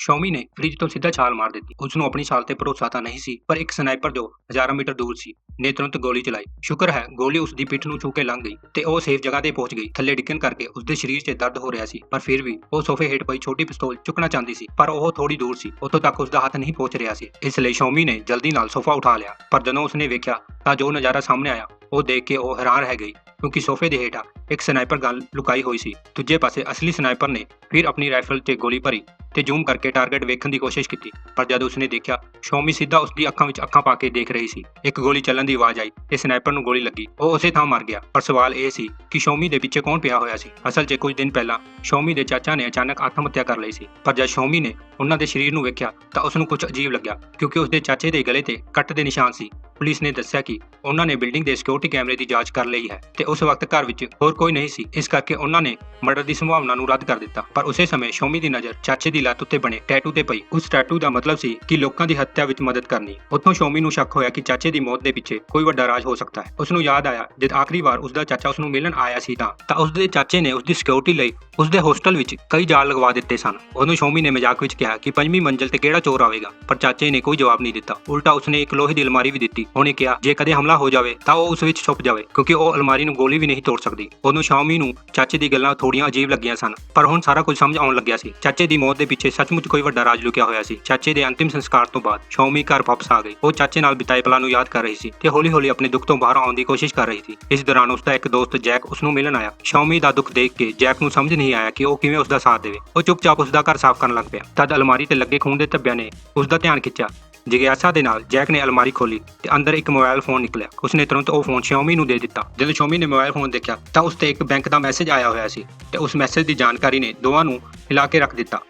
ਸ਼ੌਮੀ ਨੇ ਫ੍ਰਿਜ ਤੋਂ ਸਿੱਧਾ ਛਾਲ ਮਾਰ ਦਿੱਤੀ। ਉਸ ਨੂੰ ਆਪਣੀ ਛਾਲ ਤੇ ਭਰੋਸਾ ਤਾਂ ਨਹੀਂ ਸੀ, ਪਰ ਇੱਕ ਸਨਾਈਪਰ ਜੋ ਹਜ਼ਾਰਾਂ ਮੀਟਰ ਦੂਰ ਸੀ, ਨੇ ਤੁਰੰਤ ਗੋਲੀ ਚਲਾਈ। ਸ਼ੁਕਰ ਹੈ, ਗੋਲੀ ਉਸ ਦੀ ਪਿੱਠ ਨੂੰ ਛੂ ਕੇ ਲੰਘ ਗਈ ਤੇ ਉਹ ਸੇਫ ਜਗ੍ਹਾ ਤੇ ਪਹੁੰਚ ਗਈ। ਥੱਲੇ ਡਿੱਗਣ ਕਰਕੇ ਉਸ ਦੇ ਸਰੀਰ 'ਚ ਦਰਦ ਹੋ ਰਿਹਾ ਸੀ, ਪਰ ਫਿਰ ਵੀ ਉਹ ਸੋਫੇ ਹੇਠ ਪਈ ਛੋਟੀ ਪਿਸਤੌਲ ਚੁੱਕਣਾ ਚਾਹੁੰਦੀ ਸੀ, ਪਰ ਉਹ ਥੋੜੀ ਦੂਰ ਸੀ। ਉੱਥੋਂ ਤੱਕ ਉਸ ਦਾ ਹੱਥ ਨਹੀਂ ਪਹੁੰਚ ਰਿਹਾ ਸੀ। ਇਸ ਲਈ ਸ਼ੌਮੀ ਨੇ ਜਲਦੀ ਨਾਲ ਸੋਫਾ ਉਠਾ ਲਿਆ। ਪਰ ਜਦੋਂ ਉਸਨੇ ਵੇਖਿਆ ਤਾਂ ਜੋ ਨਜ਼ਾਰਾ ਸਾਹਮਣੇ ਆਇਆ, ਉਹ ਦੇਖ ਕੇ ਉਹ ਹੈਰਾਨ ਰਹਿ ਗਈ। ਕਿਉਂਕਿ ਸੋਫੇ ਦੇ ਹੇਠਾਂ ਇੱਕ ਸਨਾਈਪਰ ਗਨ ਲੁਕਾਈ ਹੋਈ ਸੀ। ਦੂਜੇ ਪਾਸੇ ਅਸਲੀ ਸਨਾਈਪਰ ਨੇ ਫਿਰ ਆਪਣੀ ਰਾਈਫਲ 'ਤੇ ਗੋਲੀ ਭਰੀ ਤੇ ਜ਼ੂਮ ਕਰਕੇ ਟਾਰਗੇਟ ਵੇਖਣ ਦੀ ਕੋਸ਼ਿਸ਼ ਕੀਤੀ, ਪਰ ਜਦ ਉਸਨੇ ਦੇਖਿਆ, ਸ਼ੌਮੀ ਸਿੱਧਾ ਉਸਦੀ ਅੱਖਾਂ ਵਿੱਚ ਅੱਖਾਂ ਪਾ ਕੇ ਦੇਖ ਰਹੀ ਸੀ। ਇੱਕ ਗੋਲੀ ਚੱਲਣ ਦੀ ਆਵਾਜ਼ ਆਈ ਤੇ ਸਨਾਈਪਰ ਨੂੰ ਗੋਲੀ ਲੱਗੀ। ਉਹ ਉਸੇ ਥਾਂ ਮਰ ਗਿਆ, ਪਰ ਸਵਾਲ ਇਹ ਸੀ ਕਿ ਸ਼ੋਮੀ ਦੇ ਪਿੱਛੇ ਕੌਣ ਪਿਆ ਹੋਇਆ ਸੀ। ਅਸਲ 'ਚ ਕੁਝ ਦਿਨ ਪਹਿਲਾਂ ਸ਼ੌਮੀ ਦੇ ਚਾਚਾ ਨੇ ਅਚਾਨਕ ਆਤਮ ਹੱਤਿਆ ਕਰ ਲਈ ਸੀ, ਪਰ ਜਦ ਸ਼ੋਮੀ ਨੇ ਉਹਨਾਂ ਦੇ ਸਰੀਰ ਨੂੰ ਵੇਖਿਆ ਤਾਂ ਉਸ ਨੂੰ ਕੁਝ ਅਜੀਬ ਲੱਗਿਆ, ਕਿਉਂਕਿ ਉਸਦੇ ਚਾਚੇ ਦੇ ਗਲੇ ਤੇ ਕੱਟ ਦੇ ਨਿਸ਼ਾਨ ਸੀ। ਪੁਲਿਸ ਨੇ ਦੱਸਿਆ ਕਿ ਉਹਨਾਂ ਨੇ ਬਿਲਡਿੰਗ ਦੇ ਸਿਕਿਉਰਿਟੀ ਕੈਮਰੇ ਦੀ ਜਾਂਚ ਕਰ ਲਈ ਹੈ ਤੇ ਉਸ ਵਕਤ ਘਰ ਵਿੱਚ ਹੋਰ ਕੋਈ ਨਹੀਂ ਸੀ। ਇਸ ਕਰਕੇ ਉਹਨਾਂ ਨੇ ਮਰਡਰ ਦੀ ਸੰਭਾਵਨਾ ਨੂੰ ਰੱਦ ਕਰ ਦਿੱਤਾ। ਪਰ ਉਸੇ ਸਮੇਂ ਸ਼ੌਮੀ ਦੀ ਨਜ਼ਰ ਚਾਚੇ ਦੀ ਲੱਤ ਉੱਤੇ ਬਣੇ ਟੈਟੂ ਤੇ ਪਈ। ਉਸ ਟੈਟੂ ਦਾ ਮਤਲਬ ਸੀ ਕਿ ਲੋਕਾਂ ਦੀ ਹੱਤਿਆ ਵਿੱਚ ਮਦਦ ਕਰਨੀ। ਉੱਥੋਂ ਸ਼ੌਮੀ ਨੂੰ ਸ਼ੱਕ ਹੋਇਆ ਕਿ ਚਾਚੇ ਦੀ ਮੌਤ ਦੇ ਪਿੱਛੇ ਕੋਈ ਵੱਡਾ ਰਾਜ ਹੋ ਸਕਦਾ ਹੈ। ਉਸ ਨੂੰ ਯਾਦ ਆਇਆ, ਜਦ ਆਖਰੀ ਵਾਰ ਉਸ ਦਾ ਚਾਚਾ ਉਸ ਨੂੰ ਮਿਲਣ ਆਇਆ ਸੀ ਤਾਂ ਤਾਂ ਉਸ ਦੇ ਚਾਚੇ ਨੇ ਉਸ ਦੀ ਸਿਕਿਉਰਿਟੀ ਲਈ ਉਸ ਦੇ ਹੋਸਟਲ ਵਿੱਚ ਕਈ ਜਾਲ ਲਗਵਾ ਦਿੱਤੇ ਸਨ। ਉਹਨੂੰ ਸ਼ੋਮੀ ਨੇ ਮਜ਼ਾਕ ਵਿੱਚ ਕਿਹਾ ਕਿ ਪੰਜਵੀਂ ਮੰਜ਼ਲ ਤੇ ਕਿਹੜਾ ਚੋਰ ਆਵੇਗਾ, ਪਰ ਚਾਚੇ ਨੇ ਕੋਈ ਜਵਾਬ ਨਹੀਂ ਦਿੱਤਾ। ਉਲਟਾ ਉਸਨੇ ਇੱਕ ਲੋਹੇ ਦੀ ਅਲਮਾਰੀ ਵੀ ਦਿੱਤੀ। ਉਹਨੇ ਕਿਹਾ, ਜੇ ਕਦੇ ਹਮਲਾ ਹੋ ਜਾਵੇ ਤਾਂ ਉਹ ਉਸ ਵਿੱਚ ਛੁਪ ਜਾਵੇ, ਕਿਉਂਕਿ ਉਹ ਅਲਮਾਰੀ ਨੂੰ ਗੋਲੀ ਵੀ ਨਹੀਂ ਤੋੜ ਸਕਦੀ। ਉਹਨੂੰ ਸ਼ੌਮੀ ਨੂੰ ਚਾਚੇ ਦੀ ਗੱਲਾਂ ਥੋੜੀਆਂ ਅਜੀਬ ਲੱਗੀਆਂ ਸਨ, ਪਰ ਹੁਣ ਸਾਰਾ ਕੁਝ ਸਮਝ ਆਉਣ ਲੱਗਿਆ ਸੀ। ਚਾਚੇ ਦੀ ਮੌਤ ਦੇ ਪਿੱਛੇ ਸੱਚਮੁੱਚ ਕੋਈ ਵੱਡਾ ਰਾਜ ਲੁਕਿਆ ਹੋਇਆ ਸੀ। ਚਾਚੇ ਦੇ ਅੰਤਿਮ ਸੰਸਕਾਰ ਤੋਂ ਬਾਅਦ ਸ਼ੌਮੀ ਘਰ ਵਾਪਸ ਆ ਗਈ ਉਹ ਚਾਚੇ ਨਾਲ ਬਿਤਾਏ ਪਲਾਂ ਨੂੰ ਯਾਦ ਕਰ ਰਹੀ ਸੀ ਤੇ ਹੌਲੀ-ਹੌਲੀ ਆਪਣੇ ਦੁੱਖ ਤੋਂ ਬਾਹਰ ਆਉਣ ਦੀ ਕੋਸ਼ਿਸ਼ ਕਰ ਰਹੀ ਸੀ। ਇਸ ਦੌਰਾਨ ਉਸ ਦਾ ਇੱਕ ਦੋਸਤ ਜੈਕ ਉਸ ਨੂੰ ਮਿਲਣ ਆਇਆ। ਸ਼ੌਮੀ ਦਾ ਦੁੱਖ ਦੇਖ ਕੇ ਜੈਕ ਨੂੰ ਸਮਝ ਨਹੀਂ ਆਇਆ ਕਿ ਉਹ ਕਿਵੇਂ ਉਸ ਦਾ ਸਾਥ ਦੇਵੇ। ਉਹ ਚੁੱਪਚਾਪ ਉਸ ਦਾ ਘਰ ਸਾਫ਼ ਕਰਨ ਲੱਗ ਪਿਆ। ਤਦ ਅਲਮਾਰੀ ਤੇ ਲੱਗੇ ਖੂਨ ਦੇ ਧੱਬਿਆਂ ਨੇ ਉਸ ਦਾ ਧਿਆਨ ਖਿੱਚਿਆ। ਜਿਗਿਆਸਾ ਦੇ ਨਾਲ ਜੈਕ ਨੇ ਅਲਮਾਰੀ ਖੋਲੀ ਤੇ ਅੰਦਰ ਇੱਕ ਮੋਬਾਈਲ ਫੋਨ ਨਿਕਲਿਆ। ਉਸਨੇ ਤੁਰੰਤ ਉਹ ਫੋਨ ਸ਼ਿਓਮੀ ਨੂੰ ਦੇ ਦਿੱਤਾ। ਜਦੋਂ ਸ਼ਿਓਮੀ ਨੇ ਮੋਬਾਈਲ ਫੋਨ ਦੇਖਿਆ ਤਾਂ ਉਸ ਤੇ ਇੱਕ ਬੈਂਕ ਦਾ ਮੈਸੇਜ ਆਇਆ ਹੋਇਆ ਸੀ ਤੇ ਉਸ ਮੈਸੇਜ ਦੀ ਜਾਣਕਾਰੀ ਨੇ ਦੋਵਾਂ ਨੂੰ ਹਿਲਾ ਕੇ ਰੱਖ ਦਿੱਤਾ।